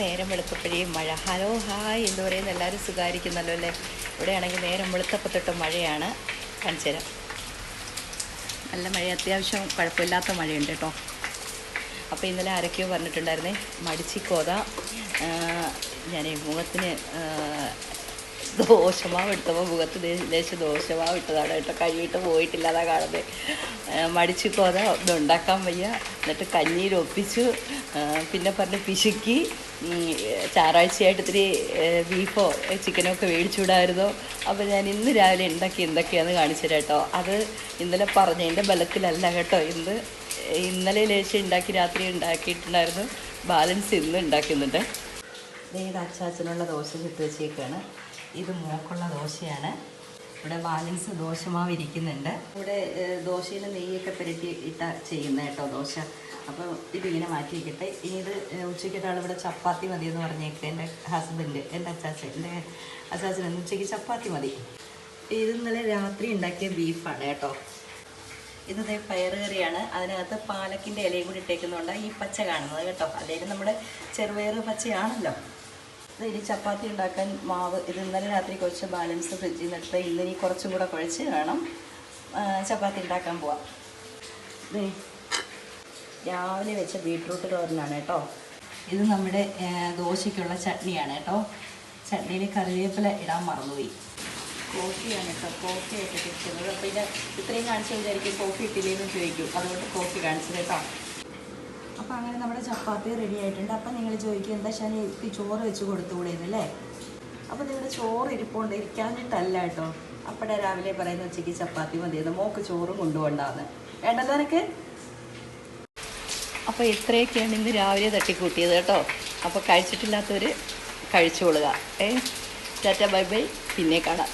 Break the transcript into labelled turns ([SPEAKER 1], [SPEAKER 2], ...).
[SPEAKER 1] നേരം വെളുത്തപ്പോഴേ മഴ. Hello hi എന്ന് പറയുന്ന എല്ലാവരും സുഖമായിരിക്കുന്നല്ലോ അല്ലേ? ഇവിടെയാണെങ്കിൽ നേരം വെളുത്തപ്പോൾ തൊട്ട് മഴയാണ്. കാണിച്ചു നല്ല മഴ അത്യാവശ്യം കുഴപ്പമില്ലാത്ത മഴയുണ്ട് കേട്ടോ. അപ്പോൾ ഇന്നലെ ആരൊക്കെയോ പറഞ്ഞിട്ടുണ്ടായിരുന്നേ മടിച്ചിക്കോത ഞാൻ മുഖത്തിന് ദോശമാവ് എടുത്തപ്പോൾ മുഖത്ത് ദേശം ദോശമാവ് ഇട്ടതാണ് കേട്ടോ. കഴിയിട്ട് പോയിട്ടില്ല അതാ കാണുന്നത് മടിച്ച് കോത ഉണ്ടാക്കാൻ വയ്യ. എന്നിട്ട് കഞ്ഞീരൊപ്പിച്ചു പിന്നെ പറഞ്ഞ് പിശുക്കി. ചാറാഴ്ചയായിട്ട് ഇത്തിരി ബീഫോ ചിക്കനോ ഒക്കെ മേടിച്ചുവിടായിരുന്നോ അപ്പോൾ ഞാൻ ഇന്ന് രാവിലെ ഉണ്ടാക്കി എന്തൊക്കെയാണെന്ന് കാണിച്ചു കേട്ടോ. അത് ഇന്നലെ പറഞ്ഞതിന്റെ ബലത്തിലല്ല കേട്ടോ. ഇന്ന് ഇന്നലെ ലേശം ഉണ്ടാക്കി രാത്രി ഉണ്ടാക്കിയിട്ടുണ്ടായിരുന്നു ബാലൻസ് ഇന്ന് ഉണ്ടാക്കുന്നുണ്ട് അച്ചാച്ചനുള്ള ദോശ ചുട്ട് വെച്ചേക്കാണ്. ഇത് മോക്കുള്ള ദോശയാണ്. ഇവിടെ ബാലൻസ് ദോശമാവ് ഇരിക്കുന്നുണ്ട് ഇവിടെ ദോശയിൽ നെയ്യൊക്കെ പുരട്ടി ഇട്ട ചെയ്യുന്ന കേട്ടോ ദോശ. അപ്പോൾ ഇതിങ്ങനെ മാറ്റി വയ്ക്കട്ടെ ഇനി ഇത് ഉച്ചയ്ക്ക് ഇവിടെ ചപ്പാത്തി മതി എന്ന് പറഞ്ഞേക്കട്ടെ എന്റെ ഹസ്ബൻഡ് എന്റെ അച്ചാച്ചൻ എന്റെ അച്ചാച്ചൻ ഉച്ചയ്ക്ക് ചപ്പാത്തി മതി. ഇത് ഇന്നലെ രാത്രി ഉണ്ടാക്കിയ ബീഫാണ് കേട്ടോ. ഇത് ദേ പയറ് കറിയാണ്. അതിനകത്ത് പാലക്കിന്റെ ഇലയും കൂടി ഇട്ടേക്കുന്നതുകൊണ്ടാണ് ഈ പച്ച കാണുന്നത് കേട്ടോ. അല്ലെങ്കിൽ നമ്മുടെ ചെറുപയർ പച്ചയാണല്ലോ. ഇനി ചപ്പാത്തി ഉണ്ടാക്കാൻ മാവ്. ഇത് ഇന്നലെ രാത്രി കുഴച്ച ബാലൻസ് ഫ്രിഡ്ജിൽ നിന്ന് എടുത്ത് ഇന്നിനി കുറച്ചും കൂടെ കുഴച്ച് വേണം ചപ്പാത്തി ഉണ്ടാക്കാൻ പോവാം രാവിലെ വെച്ച ബീട്രൂട്ട് തോരനാണ് കേട്ടോ. ഇത് നമ്മുടെ ദോശയ്ക്കുള്ള ചട്നിയാണ് കേട്ടോ. ചട്നിയിൽ കറിവേപ്പില ഇടാൻ മറന്നുപോയി. കോഫിയാണ് കേട്ടോ. കോഫി ആയിട്ട് കിട്ടുന്നത് അപ്പോൾ ഇത് ഇത്രയും കാണിച്ച് വിചാരിക്കും കോഫി ഇട്ടില്ലേന്ന് ചോദിക്കും. അതുകൊണ്ട് കോഫി കാണിച്ചത് കേട്ടോ. അപ്പോൾ അങ്ങനെ നമ്മുടെ ചപ്പാത്തി റെഡി ആയിട്ടുണ്ട്. അപ്പം നിങ്ങൾ ചോദിക്കും എന്താ ശനി എനിക്ക് ചോറ് വെച്ച് കൊടുത്തുകൂടെയെന്നല്ലേ? അപ്പോൾ നിങ്ങളുടെ ചോറ് ഇരിപ്പുണ്ട് ഇരിക്കാഞ്ഞിട്ടല്ല കേട്ടോ. അപ്പടെ രാവിലെ പറയുന്ന ഉച്ചയ്ക്ക് ചപ്പാത്തി മതിയെന്ന് മോക്ക് ചോറും കൊണ്ടുപോകണ്ടാന്ന് വേണ്ടല്ലോ എനിക്ക് അപ്പോൾ ഇത്രയൊക്കെയാണ് ഇന്ന് രാവിലെ തട്ടിക്കൂട്ടിയത് കേട്ടോ. അപ്പോൾ കഴിച്ചിട്ടില്ലാത്തവർ കഴിച്ചോളുക. ഏ? Tata bye bye. പിന്നെ കാണാം.